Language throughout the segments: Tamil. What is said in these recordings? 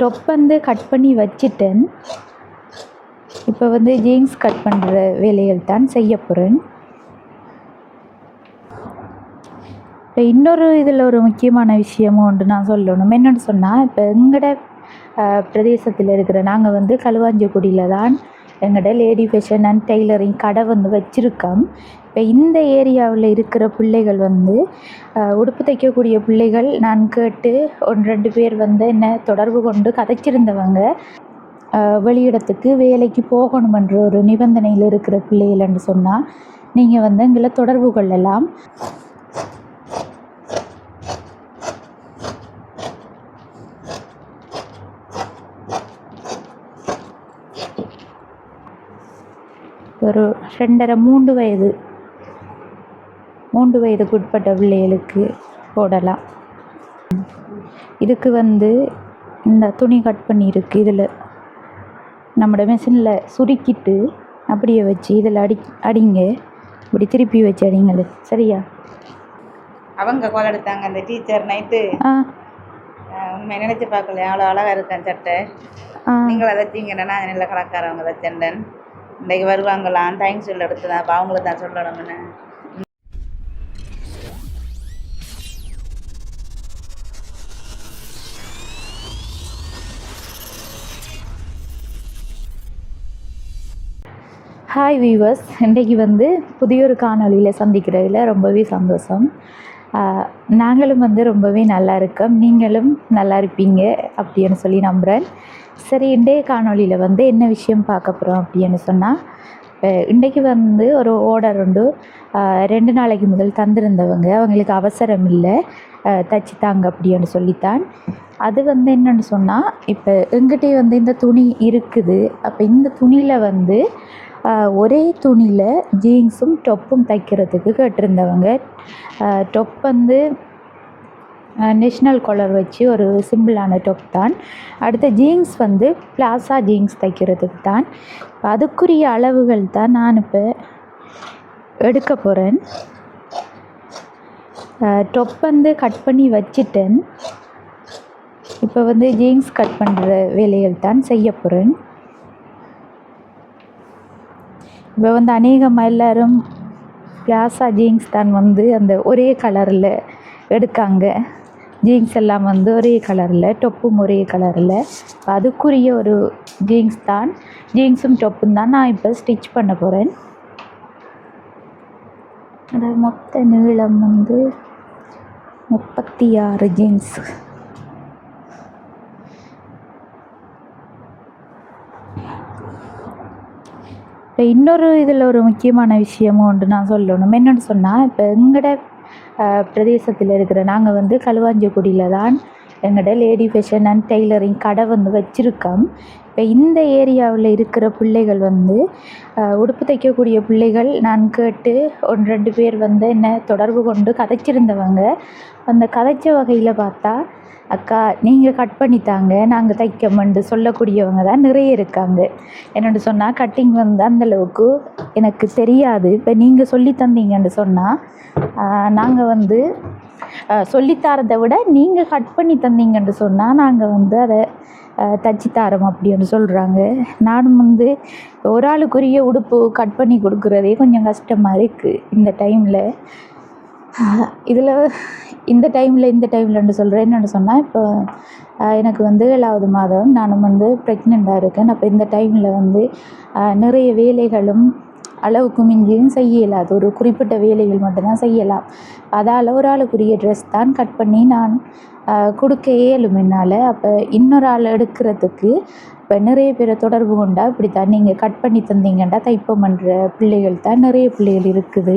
டொப் வந்து கட் பண்ணி வச்சுட்டேன். இப்போ வந்து ஜீன்ஸ் கட் பண்ணுற வேலைகள் தான் செய்ய போகிறேன் இப்போ இன்னொரு இதில் ஒரு முக்கியமான விஷயமும் உண்டு நான் சொல்லணும். என்னென்னு சொன்னால் இப்போ எங்களோட பிரதேசத்தில் இருக்கிற நாங்கள் வந்து களுவாஞ்சிக்குடியில் தான் எங்களோட லேடி ஃபேஷன் அண்ட் டெய்லரிங் கடை வந்து வச்சுருக்கோம். இப்போ இந்த ஏரியாவில் இருக்கிற பிள்ளைகள் வந்து உடுப்பு தைக்கக்கூடிய பிள்ளைகள் நான் கேட்டு ஒன்று ரெண்டு பேர் வந்து என்ன தொடர்பு கொண்டு கதைச்சிருந்தவங்க. வெளியிடத்துக்கு வேலைக்கு போகணுமென்ற ஒரு நிபந்தனையில் இருக்கிற பிள்ளைகள்னு சொன்னால் நீங்கள் வந்து எங்களை தொடர்பு கொள்ளலாம். ஒரு ரெண்டரை மூன்று வயது மூன்று வயதுக்கு உட்பட்ட பிள்ளைகளுக்கு போடலாம். இதுக்கு வந்து இந்த துணி கட் பண்ணியிருக்கு. இதில் நம்மளோட மிஷினில் சுருக்கிட்டு அப்படியே வச்சு இதில் அடி அடிங்க. இப்படி திருப்பி வச்சு அடிங்களு. சரியா? அவங்க கோல் எடுத்தாங்க. அந்த டீச்சர் நைட்டு ஆ. உண்மை நினைச்சு பார்க்கல அவ்வளோ அழகா இருக்கேன் சட்டை? ஆ. நீங்கள் தைச்சிங்கன்னா நான் நல்ல கலக்காரவங்க தைச்சண்டன் இன்றைக்கி வருவாங்களாம் தேங்க்ஸ் சொல்ல இடத்துல தான் அப்போ அவங்களுக்கு தான் சொல்லணும்னு. ஹாய் வீவர்ஸ் இன்றைக்கு வந்து புதிய ஒரு காணொளியில் சந்திக்கிறதுல ரொம்பவே சந்தோஷம். நாங்களும் வந்து ரொம்பவே நல்லா இருக்கோம். நீங்களும் நல்லா இருப்பீங்க அப்படின்னு சொல்லி நம்புகிறேன் சரி இன்றைய காணொளியில் வந்து என்ன விஷயம் பார்க்க போகிறோம் அப்படின்னு சொன்னால் இன்றைக்கு வந்து ஒரு ஆர்டர் உண்டு. ரெண்டு நாளைக்கு முதல் தந்திருந்தவங்க அவங்களுக்கு அவசரம் இல்லை. தச்சு தாங்க அப்படின்னு சொல்லித்தான். அது வந்து என்னென்னு சொன்னால் இப்போ எங்கிட்டே வந்து இந்த துணி இருக்குது. அப்போ இந்த துணியில் வந்து ஒரே துணியில் ஜீன்ஸும் டொப்பும் தைக்கிறதுக்கு கேட்டிருந்தவங்க. டொப் வந்து நேஷ்னல் காலர் வச்சு ஒரு சிம்பிளான டொப் தான். அடுத்த ஜீன்ஸ் வந்து பிளாசா ஜீன்ஸ் தைக்கிறதுக்கு தான். அதுக்குரிய அளவுகள் தான் நான் இப்போ எடுக்க போகிறேன் டொப் வந்து கட் பண்ணி வச்சிட்டேன். இப்போ வந்து ஜீன்ஸ் கட் பண்ணுற வேலைகள் தான் செய்ய போகிறேன் இப்போ வந்து அநேகமாக எல்லோரும் பிளாசா ஜீன்ஸ் தான் வந்து அந்த ஒரே கலரில் எடுக்காங்க. ஜீன்ஸ் எல்லாம் வந்து ஒரே கலரில் டொப்பும் ஒரே கலரில் அதுக்குரிய ஒரு ஜீன்ஸ் தான். ஜீன்ஸும் டொப்பும் தான் நான் இப்போ ஸ்டிச் பண்ண போகிறேன் அதோட மொத்த நீளம் வந்து முப்பத்தி ஆறு ஜீன்ஸ் இப்போ இன்னொரு இதில் ஒரு முக்கியமான விஷயமும் உண்டு நான் சொல்லணும். என்னென்னு சொன்னால் இப்போ எங்களோட பிரதேசத்தில் இருக்கிற நாங்கள் வந்து களுவாஞ்சிக்குடியில் தான் எங்கள்கிட்ட லேடி ஃபேஷன் அண்ட் டெய்லரிங் கடை வந்து வச்சுருக்கோம். இப்போ இந்த ஏரியாவில் இருக்கிற பிள்ளைகள் வந்து உடுப்பு தைக்கக்கூடிய பிள்ளைகள் நான் கேட்டு ஒன்று ரெண்டு பேர் வந்து என்ன தொடர்பு கொண்டு கதைச்சிருந்தவங்க. அந்த கதைச்ச வகையில் பார்த்தா அக்கா நீங்கள் கட் பண்ணி தாங்க நாங்கள் தைக்கமெண்டு சொல்லக்கூடியவங்க தான் நிறைய இருக்காங்க. என்னென்னு சொன்னால் கட்டிங் வந்து அந்தளவுக்கு எனக்கு தெரியாது. இப்போ நீங்கள் சொல்லி தந்தீங்கன்னு சொன்னால் நாங்கள் வந்து ஆஹ், சொல்லித்தரதை விட நீங்கள் கட் பண்ணி தந்தீங்கன்னு சொன்னால் நாங்கள் வந்து அதை தச்சு தாரம் அப்படின்னு சொல்கிறாங்க நானும் வந்து ஒரு ஆளுக்குரிய உடுப்பு கட் பண்ணி கொடுக்குறதே கொஞ்சம் கஷ்டமாக இருக்குது இந்த டைமில் இதில் இந்த டைமில் இந்த டைம்லன்னு சொல்கிறேன் என்னென்னு சொன்னால் இப்போ எனக்கு வந்து ஏழாவது மாதம். நானும் வந்து ப்ரெக்னெண்ட்டாக இருக்கேன். அப்போ இந்த டைமில் வந்து நிறைய வேலைகளும் அளவுக்கு மிஞ்சியும் செய்ய இயலாது ஒரு குறிப்பிட்ட வேலைகள் மட்டும்தான் செய்யலாம். அதால் ஒரு ஆளுக்குரிய ட்ரெஸ் தான் கட் பண்ணி நான் கொடுக்க இயலும் என்னால். அப்போ இன்னொரு ஆள் எடுக்கிறதுக்கு இப்போ நிறைய பேரை தொடர்பு கொண்டா இப்படி தான் நீங்கள் கட் பண்ணி தந்தீங்கன்னா தைப்பம் பண்ணுற பிள்ளைகள் தான் நிறைய பிள்ளைகள் இருக்குது.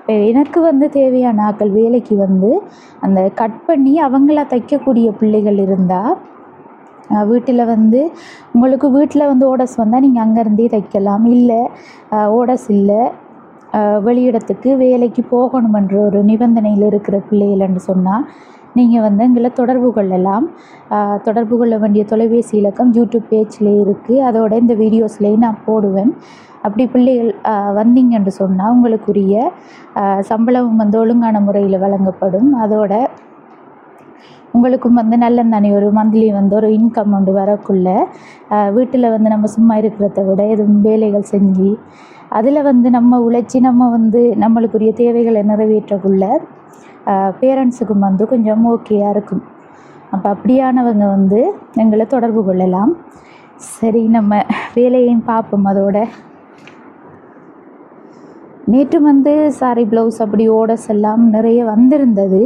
இப்போ எனக்கு வந்து தேவையான ஆக்கள் வேலைக்கு வந்து அந்த கட் பண்ணி அவங்களா தைக்கக்கூடிய பிள்ளைகள் இருந்தால் வீட்டில் வந்து உங்களுக்கு வீட்டில் வந்து ஓடஸ் வந்தால் நீங்கள் அங்கேருந்தே தைக்கலாம். இல்லை ஓடஸ் இல்லை. வெளியிடத்துக்கு வேலைக்கு போகணுமென்ற ஒரு நிபந்தனையில் இருக்கிற பிள்ளைகள்னு சொன்னால் நீங்கள் வந்து எங்களை தொடர்பு கொள்ளலாம். தொடர்பு கொள்ள வேண்டிய தொலைபேசி இலக்கம் யூடியூப் பேஜ்லேயே இருக்குது அதோட இந்த வீடியோஸ்லேயும் நான் போடுவேன். அப்படி பிள்ளைகள் வந்தீங்கன்னு சொன்னால் உங்களுக்குரிய சம்பளம் வந்து ஒழுங்கான முறையில் வழங்கப்படும். அதோட உங்களுக்கும் வந்து நல்லந்தானே ஒரு மந்த்லி வந்து ஒரு இன்கம் ஒன்று வரக்குள்ள. வீட்டில் வந்து நம்ம சும்மா இருக்கிறத விட எதுவும் வேலைகள் செஞ்சு அதில் வந்து நம்ம உழைச்சி நம்ம வந்து நம்மளுக்குரிய தேவைகளை நிறைவேற்றக்குள்ள பேரண்ட்ஸுக்கும் வந்து கொஞ்சம் ஓகேயாக இருக்கும். அப்போ அப்படியானவங்க வந்து எங்களை தொடர்பு கொள்ளலாம். சரி நம்ம வேலையையும் பார்ப்போம் அதோட. நேற்று வந்து சாரி ப்ளவுஸ் அப்படி ஓடஸ் எல்லாம் நிறைய வந்திருந்தது.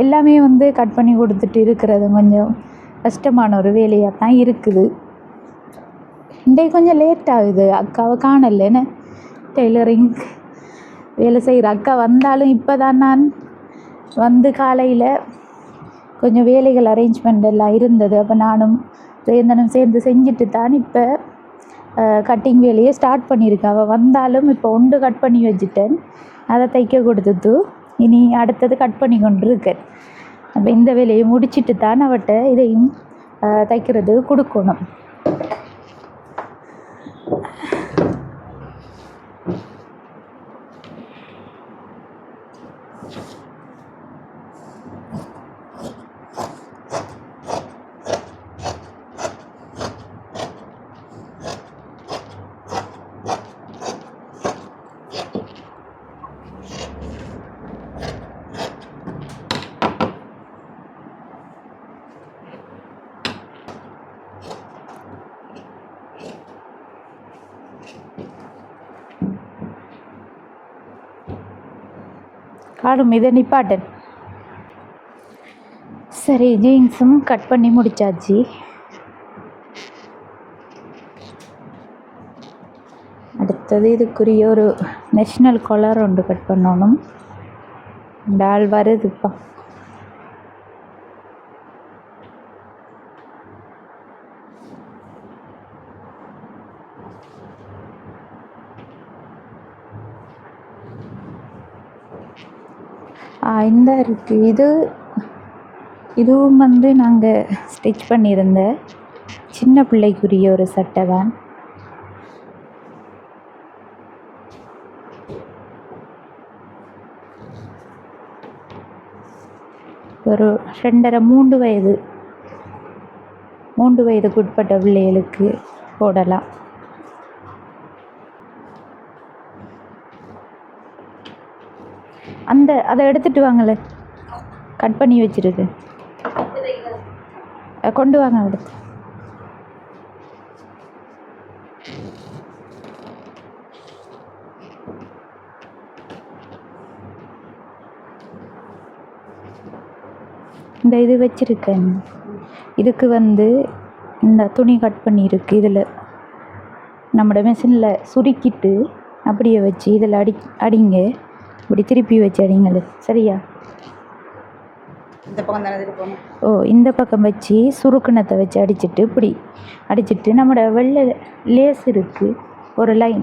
எல்லாமே வந்து கட் பண்ணி கொடுத்துட்டு இருக்கிறது கொஞ்சம் கஷ்டமான ஒரு வேலையாக தான் இருக்குது. இன்றைக்கு கொஞ்சம் லேட் ஆகுது. அக்காவை காணலன்னு டெய்லரிங் வேலை செய்கிற அக்கா வந்தாலும் இப்போ தான் நான் வந்து காலையில் கொஞ்சம் வேலைகள் அரேஞ்ச்மெண்ட் எல்லாம் இருந்தது. அப்போ நானும் சேந்தனும் சேர்ந்து செஞ்சுட்டு தான் இப்போ கட்டிங் வேலையை ஸ்டார்ட் பண்ணியிருக்கேன் அவள் வந்தாலும் இப்போ ஒன்று கட் பண்ணி வச்சுட்டேன். அதை தைக்க கொடுத்துட்டு இனி அடுத்தது கட் பண்ணி கொண்டு இருக்கேன் அப்போ இந்த வேலையை முடிச்சிட்டு தான் அவட்ட இதையும் தைக்கிறது கொடுக்கணும். எல்லாரும் இதை நிப்பாட்டன் சரி ஜீன்ஸும் கட் பண்ணி முடிச்சாச்சு. அடுத்தது இதுக்குரிய ஒரு நேஷ்னல் கலர் ஒன்று கட் பண்ணணும். இந்த ஆள் வருதுப்பா ஆ இந்த இருக்குது இது இதுவும் வந்து நாங்கள் ஸ்டிச் பண்ணியிருந்த சின்ன பிள்ளைக்குரிய ஒரு சட்டை தான். ஒரு ரெண்டரை மூன்று வயது மூன்று வயதுக்கு உட்பட்ட பிள்ளைகளுக்கு போடலாம். அந்த அதை எடுத்துட்டு வாங்களே. கட் பண்ணி வச்சிருக்கு. கொண்டு வாங்க அடுத்து இந்த இது வச்சிருக்கேன். இதுக்கு வந்து இந்த துணி கட் பண்ணியிருக்கு இதில் நம்மளோட மிஷினில் சுருக்கிட்டு அப்படியே வச்சு இதில் அடி அடிங்க. இப்படி திருப்பி வச்சு அடிங்களே சரியா? இந்த பக்கம் தானே ஓ இந்த பக்கம் வச்சு சுருக்குனத்தை வச்சு அடிச்சிட்டு இப்படி அடிச்சிட்டு நம்மளோட வெள்ளை லேஸ் இருக்குது ஒரு லைன்.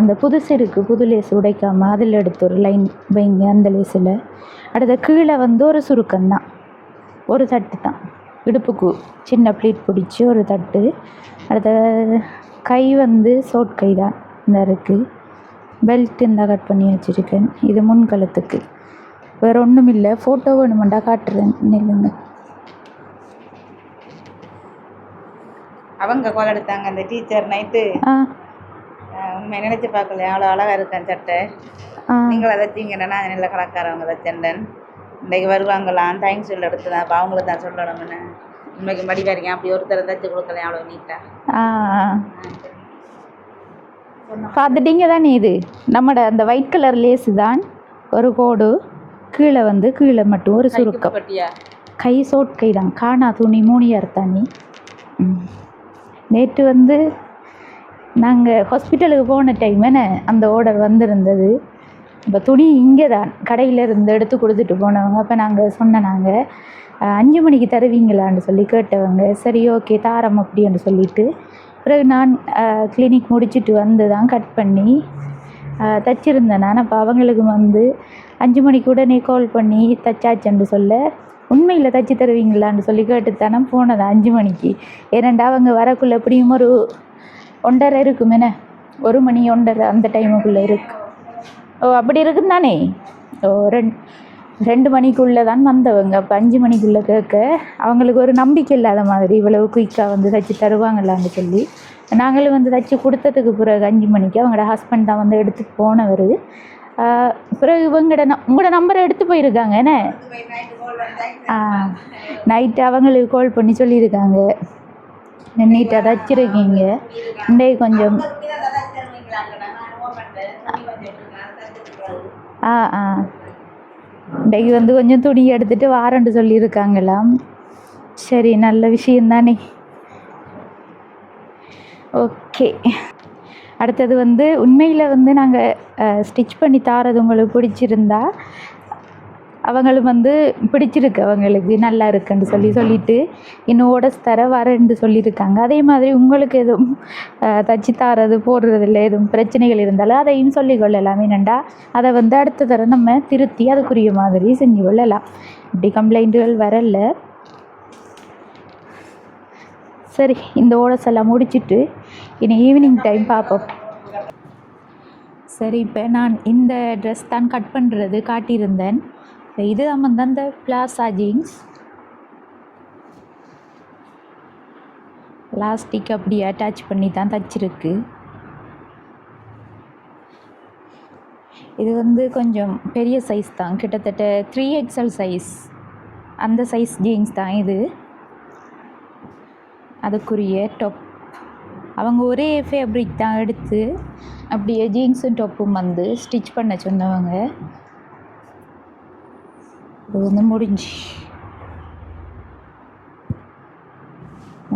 அந்த புதுசு இருக்குது புது லேஸ் உடைக்காமல் அதில் எடுத்து ஒரு லைன் வைங்க அந்த லேஸில். அடுத்த கீழே வந்து ஒரு சுருக்கம்தான் ஒரு தட்டு தான். இடுப்புக்கு சின்ன ப்ளீட் பிடிச்சி ஒரு தட்டு. அடுத்த கை வந்து சோட் கை தான். இந்த இருக்குது பெல்ட் இந்த கட் பண்ணி வச்சுருக்கேன். இது முன்கழுத்துக்கு வேறு ஒன்றும் இல்லை. ஃபோட்டோ வேணுமெண்டா காட்டுறேன். நில்லுங்க. அவங்க கோல் எடுத்தாங்க. அந்த டீச்சர் நைட்டு உண்மை நினைச்சு பார்க்கல. அவ்வளோ அழகாக இருக்கேன் சட்டை. நீங்கள் தைச்சிங்கன்னா நான் நல்ல கலக்காரவங்க தைச்சேன் இன்றைக்கு வருவாங்களாம். தேங்க்ஸ் சொல்ல எடுத்து தான். அப்போ அவங்களுக்கு தான் சொல்லணும்னு. உண்மைக்கு மடி வரைக்கும் அப்படி ஒருத்தர் தைச்சு கொடுக்கல அவ்வளோ நீட்டாக. பார்த்துட்டீங்க தானே இது? நம்மட அந்த ஒயிட் கலர் லேஸு தான் ஒரு கோடு கீழே வந்து கீழே மட்டும் ஒரு சுருக்கம். கை சோட் கை தான் காணா துணி மூணியார் தானே நேற்று வந்து நாங்கள் ஹாஸ்பிட்டலுக்கு போன டைம் என்ன அந்த ஆர்டர் வந்திருந்தது. இப்போ துணி இங்கே தான் கடையில் இருந்து எடுத்து கொடுத்துட்டு போனவங்க. அப்போ நாங்கள் சொன்ன நாங்கள் அஞ்சு மணிக்கு தருவீங்களான்னு சொல்லி கேட்டவங்க. சரி ஓகே தாரம் அப்படின்னு சொல்லிட்டு பிறகு நான் கிளினிக் முடிச்சுட்டு வந்து தான் கட் பண்ணி தைச்சிருந்தேன் தச்சிருந்தேன் நான். அப்போ அவங்களுக்கு வந்து அஞ்சு மணிக்கு உடனே கால் பண்ணி தச்சாச்சுன்னு சொல்ல உண்மையில் தச்சு தருவீங்களான்னு சொல்லி கேட்டு தானே போனது அஞ்சு மணிக்கு. ஏனண்டா அவங்க வரக்குள்ளே எப்படியும் ஒரு ஒன்றரை இருக்கும் என்ன? ஒரு மணி ஒன்றரை அந்த டைமுக்குள்ளே இருக்கு. ஓ அப்படி இருக்குன்னு தானே ஓ ரெண்டு ரெண்டு மணிக்குள்ளே தான் வந்தவங்க. அப்போ அஞ்சு மணிக்குள்ளே கேட்க. அவங்களுக்கு ஒரு நம்பிக்கை இல்லாத மாதிரி இவ்வளவு குயிக்காக வந்து தைச்சி தருவாங்களான்னு சொல்லி. நாங்களும் வந்து தைச்சி கொடுத்ததுக்கு பிறகு அஞ்சு மணிக்கு அவங்களோட ஹஸ்பண்ட் தான் வந்து எடுத்துகிட்டு போனவர். பிறகு இவங்களோட ந உங்களோட நம்பரை எடுத்து போயிருக்காங்க என்ன? நைட்டு அவங்களுக்கு கால் பண்ணி சொல்லியிருக்காங்க. நீட்டாக தைச்சிருக்கீங்க. இன்றைக்கு கொஞ்சம் ஆ ஆ. இன்றைக்கு வந்து கொஞ்சம் துணி எடுத்துகிட்டு வாரண்டு சொல்லியிருக்காங்களாம் சரி நல்ல விஷயந்தானே ஓகே. அடுத்தது வந்து உண்மையில் வந்து நாங்கள் ஸ்டிச் பண்ணி தாரது உங்களுக்கு பிடிச்சிருந்தா அவங்களும் வந்து பிடிச்சிருக்கு அவங்களுக்கு நல்லா இருக்குன்னு சொல்லி சொல்லிட்டு இன்னும் ஓடஸ் தர வரேன்னு சொல்லியிருக்காங்க அதே மாதிரி உங்களுக்கு எதுவும் தச்சு தாரது போடுறதுல எதுவும் பிரச்சனைகள் இருந்தாலும் அதையும் சொல்லிக்கொள்ளலாம் என்னென்னா அதை வந்து அடுத்த தர நம்ம திருத்தி அதுக்குரிய மாதிரி செஞ்சு கொள்ளலாம். இப்படி கம்ப்ளைண்ட்டுகள் வரல. சரி இந்த ஓடஸ் எல்லாம் முடிச்சிட்டு இனி ஈவினிங் டைம் பார்ப்போம். சரி இப்போ நான் இந்த ட்ரெஸ் தான் கட் பண்ணுறது காட்டியிருந்தேன். இப்ப இது வந்து அந்த பிளாசா ஜீன்ஸ் லாஸ்டிக் அப்படி அட்டாச் பண்ணி தான் தச்சிருக்கு. இது வந்து கொஞ்சம் பெரிய சைஸ் தான். கிட்டத்தட்ட த்ரீ எக்ஸல் சைஸ் அந்த சைஸ் ஜீன்ஸ் தான் இது. அதுக்குரிய டொப் அவங்க ஒரே ஃபேப்ரிக் தான் எடுத்து அப்படியே ஜீன்ஸும் டொப்பும் வந்து ஸ்டிச் பண்ண சொன்னவங்க. இது வந்து முடிஞ்சு.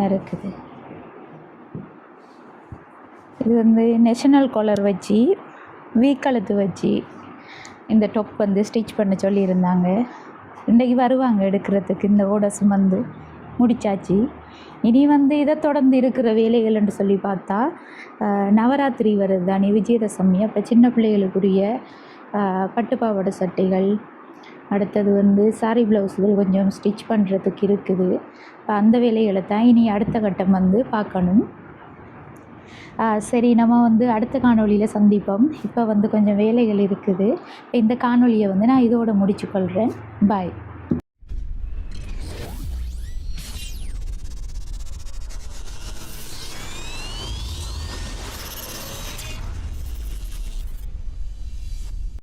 இருக்குது இது வந்து நேஷனல் காலர் வச்சு வீக்கழுத்து வச்சு இந்த டொப் வந்து ஸ்டிச் பண்ண சொல்லியிருந்தாங்க. இன்றைக்கி வருவாங்க எடுக்கிறதுக்கு இந்த ஓடஸும் வந்து முடிச்சாச்சு. இனி வந்து இதை தொடர்ந்து இருக்கிற வேலைகள்னு சொல்லி பார்த்தா நவராத்திரி வருது தானே விஜயதசமி. அப்போ சின்ன பிள்ளைகளுக்குரிய ஆஹ், பட்டுப்பாவாடை சட்டைகள் அடுத்தது வந்து சாரி ப்ளவுஸுகள் கொஞ்சம் ஸ்டிச் பண்ணுறதுக்கு இருக்குது. இப்போ அந்த வேலைகளை தான் இனி அடுத்த கட்டம் வந்து பார்க்கணும். சரி நம்ம வந்து அடுத்த காணொலியில் சந்திப்போம். இப்போ வந்து கொஞ்சம் வேலைகள் இருக்குது. இந்த காணொலியை வந்து நான் இதோட முடிச்சுக்கொள்கிறேன் பாய்